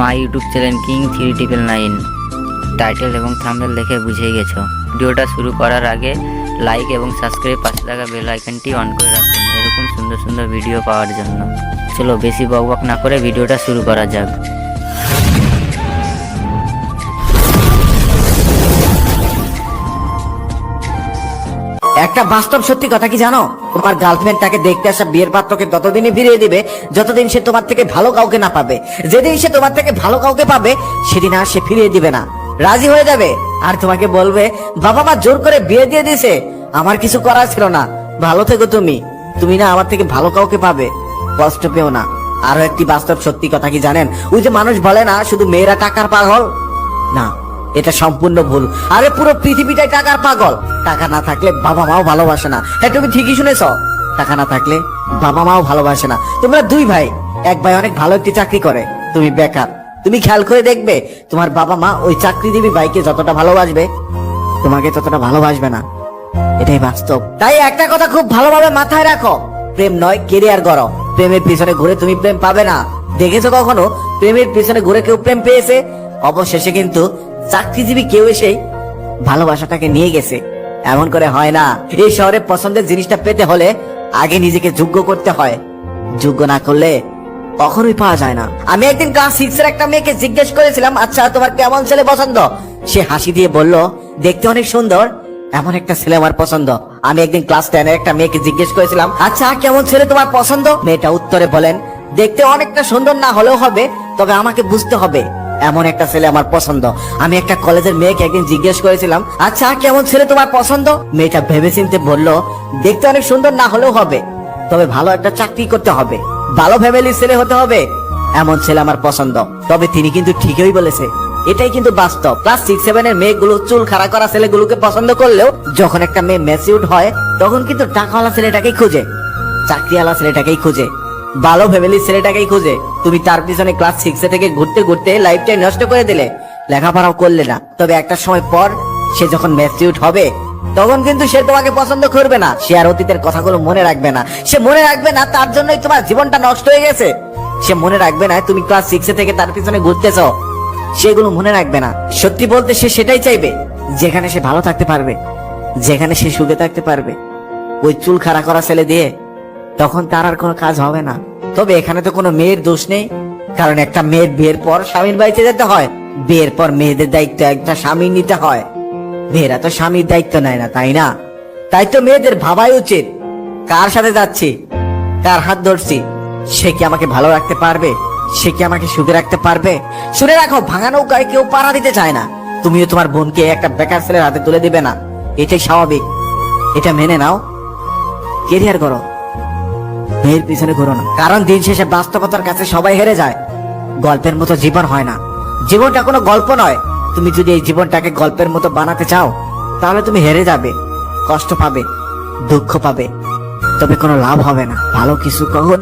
My YouTube channel king three triple nine title এবং thumbnail দেখে বুঝেই গেছো। ভিডিওটা শুরু করার আগে লাইক এবং সাবস্ক্রাইব পাশে থাকা বেল আইকনটি অন করে রাখুন। এরকম সুন্দর সুন্দর ভিডিও পাওয়ার জন্য। চলো বেশি বকবক না করে ভিডিওটা শুরু করা যাক। একটা বাস্তব সত্যি কথা কি জানো? তোমার গার্লফ্রেন্ড তাকে দেখতে আসা বিয়ের পাত্রকে ততদিনই ফিরিয়ে দিবে, যতদিন সে তোমার থেকে ভালো কাউকে না পাবে, যেদিন সে তোমার থেকে ভালো কাউকে পাবে, সেদিন আর সে ফিরিয়ে দিবে না। রাজি হয়ে যাবে? আর তোমাকে বলবে, বাবা মা জোর করে বিয়ে দিয়ে দিছে। আমার কিছু করার ছিল না। ভালো থেকো তুমি। তুমি না আমার থেকে ভালো কাউকে পাবে। কষ্ট পেও না। আরও একটি বাস্তব সত্যি কথা কি জানেন? ওই যে মানুষ বলে না, শুধু মেয়েরা টাকার পাগল? না। এটা সম্পূর্ণ ভুল। আরে পুরো পৃথিবীটাই টাকার পাগল। টাকা না থাকলে বাবা মাও ভালোবাসে না। হ্যাঁ তুমি ঠিকই শুনেছ। টাকা না থাকলে বাবা মাও ভালোবাসে না। তোমরা দুই ভাই, এক ভাই অনেক ভালো একটি চাকরি করে। তুমি বেকার। তুমি খেয়াল করে দেখবে, তোমার বাবা মা ওই চাকরিজীবী ভাইকে যতটা ভালোবাসবে, তোমাকে ততটা ভালোবাসবে না। এটাই বাস্তব। তাই একটা কথা খুব ভালোভাবে মাথায় রাখো। প্রেম নয় কেরিয়ার গড়ো। প্রেমের পিছনে ঘুরে তুমি প্রেম পাবে না। দেখেছ কখনো? প্রেমের পিছনে ঘুরে কেউ প্রেম পেয়েছে? অবশেষে কিন্তু চাকরিজীবী কেউ এসে ভালোবাসাটাকে নিয়ে গেছে। এমন করে হয় না, এই শহরে পছন্দের জিনিসটা পেতে হলে আগে নিজেকে যোগ্য করতে হয়। যোগ্য না করলে কখনোই পাওয়া যায় না। আমি একদিন ক্লাস সিক্স এর একটা মেয়েকে জিজ্ঞেস করেছিলাম আচ্ছা তোমার কেমন ছেলে পছন্দ? সে হাসি দিয়ে বলল, দেখতে অনেক সুন্দর, এমন একটা ছেলে আমার পছন্দ। আমি একদিন ক্লাস টেন এর একটা মেয়েকে জিজ্ঞেস করেছিলাম আচ্ছা কেমন ছেলে তোমার পছন্দ? মেয়েটা উত্তরে বলেন, দেখতে অনেকটা সুন্দর না হলেও হবে, তবে আমাকে বুঝতে হবে। এমন একটা ছেলে আমার পছন্দ। আমি একটা কলেজের মেয়েকে একদিন জিজ্ঞেস করেছিলাম আচ্ছা কেমন ছেলে তোমার পছন্দ? মেয়েটা ভেবেচিন্তে বলল, দেখতে অনেক সুন্দর, না হলেও হবে। তবে ভালো একটা চাকরি করতে হবে। ভালো ফ্যামিলির ছেলে হতে হবে। এমন ছেলে আমার পছন্দ। তবে তিনি কিন্তু ঠিকই বলেছে। এটাই কিন্তু বাস্তব। ক্লাস সিক্স সেভেন এর মেয়েগুলো চুল খাড়া করা ছেলেগুলোকে পছন্দ করলেও যখন একটা মেয়ে ম্যাচিউড হয়, তখন কিন্তু টাকাওয়ালা ছেলেটাকেই খুঁজে। চাকরিওয়ালা ছেলেটাকেই খুঁজে। ভালো ফ্যামিলির ছেলেটাকেই খুঁজে। তুমি তার পিছনে ক্লাস সিক্স থেকে ঘুরতে ঘুরতে লাইফটাই নষ্ট করে দিলে। লেখাপড়াও করলে না। তবে একটা সময় পর সে যখন ম্যাচিউড হবে, তখন কিন্তু সে তোমাকে পছন্দ করবে না। সে আর অতীতের কথাগুলো মনে রাখবে না। সে মনে রাখবে না তার জন্যই তোমার জীবনটা নষ্ট হয়ে গেছে। সে মনে রাখবে না তুমি ক্লাস সিক্স থেকে তার পিছনে ঘুরতেছ। সেগুলো মনে রাখবে না। সত্যি বলতে সে সেটাই চাইবে, যেখানে সে ভালো থাকতে পারবে, যেখানে সে সুখে থাকতে পারবে। ওই চুল খাড়া করা ছেলে দিয়ে তখন তার আর কোনো কাজ হবে না। তবে এখানে তো কোনো মেয়ের দোষ নেই, কারণ একটা মেয়ের বিয়ের পর স্বামীর বাড়িতে যেতে হয়, বিয়ের পর মেয়েদের দায়িত্ব একটা স্বামী নিতে হয়। মেয়েরা তো স্বামীর দায়িত্ব নেয় না, তাই না? তাই তো মেয়েদের ভাবাই উচিত, কার সাথে যাচ্ছি, কার হাত ধরছি, সে কি আমাকে ভালো রাখতে পারবে, সে কি আমাকে সুখে রাখতে পারবে? শুনে রাখো, ভাঙা নৌকায় কেউ পাড়া দিতে চায় না। তুমিও তোমার বোনকে একটা বেকার ছেলের হাতে তুলে দিবে না, এটাই স্বাভাবিক। এটা মেনে নাও। কেরিয়ার করো। মেয়ের পিছনে ঘুরো না। কারণ দিন শেষে বাস্তবতার কাছে সবাই হেরে যায়। গল্পের মতো জীবন হয় না। জীবনটা কোনো গল্প নয়। তুমি যদি এই জীবনটাকে গল্পের মতো বানাতে চাও, তাহলে তুমি হেরে যাবে, কষ্ট পাবে, দুঃখ পাবে। তবে কোনো লাভ হবে না। ভালো কিছু কখন